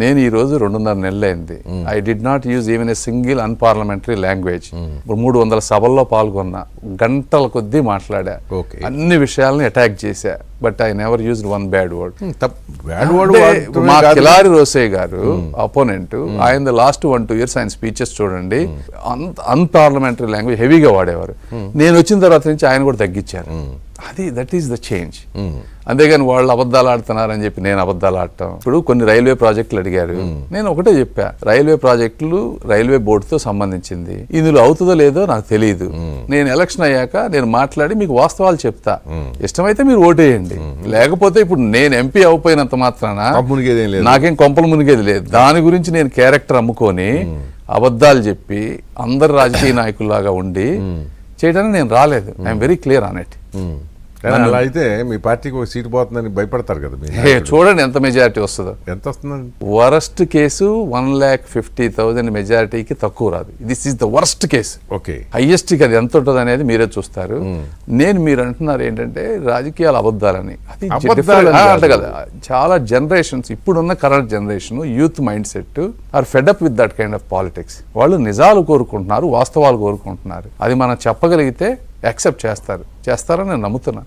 నేను ఈ రోజు రెండున్నర నెలలైంది. I did not use even a single unparliamentary language ఇప్పుడు మూడు వందల సభల్లో పాల్గొన్నా గంటల కొద్దీ మాట్లాడా. అన్ని విషయాలని అటాక్ చేశా. But I never used one bad word bad word మా కిలారి రోసే గారు అపోనెంట్ ఆయన లాస్ట్ వన్ టూ ఇయర్స్ ఆయన స్పీచెస్ చూడండి. అన్పార్లమెంటరీ లాంగ్వేజ్ హెవీగా వాడేవారు. నేను వచ్చిన తర్వాత నుంచి ఆయన కూడా తగ్గించారు. అది దట్ ఈస్ ద చేంజ్ అంతేగాని వాళ్ళు అబద్ధాలు ఆడుతున్నారని చెప్పి నేను అబద్ధాలు ఆడటం. ఇప్పుడు కొన్ని రైల్వే ప్రాజెక్టులు అడిగారు. నేను ఒకటే చెప్పా. రైల్వే ప్రాజెక్టులు రైల్వే బోర్డుతో సంబంధించింది. ఇందులో అవుతుందో లేదో నాకు తెలియదు నేను ఎలక్షన్ అయ్యాక నేను మాట్లాడి మీకు వాస్తవాలు చెప్తా. ఇష్టమైతే మీరు ఓటేయండి. లేకపోతే ఇప్పుడు నేను ఎంపీ అయిపోయినంత మాత్రాన నాకేం కొంపలు మునిగేది లేదు. దాని గురించి నేను క్యారెక్టర్ అమ్ముకొని అబద్ధాలు చెప్పి అందరు రాజకీయ నాయకుల్లాగా ఉండి చేయడానికి నేను రాలేదు. I'm very clear on it. అలా అయితే మీ పార్టీకి ఒక సీటు పోతుందని భయపడతారు కదా మీరు చూడండి ఎంత మెజారిటీ వస్తుందో. ఎంత వస్తుందండి worst case one lakh fifty thousand మెజారిటీకి తక్కువ రాదు. This is the worst case okay. హైయెస్ట్కి అది ఎంత ఉంటుంది అనేది మీరే చూస్తారు. నేను మీరు అంటున్నారు ఏంటంటే రాజకీయాలు అబద్ధాలని. అది. అంటే కదా. చాలా జనరేషన్స్ ఇప్పుడున్న current generation youth mind set are fed up with that kind of politics వాళ్ళు నిజాలు కోరుకుంటున్నారు వాస్తవాలు కోరుకుంటున్నారు. అది మనం చెప్పగలిగితే యాక్సెప్ట్ చేస్తారు. చేస్తారని నేను నమ్ముతున్నా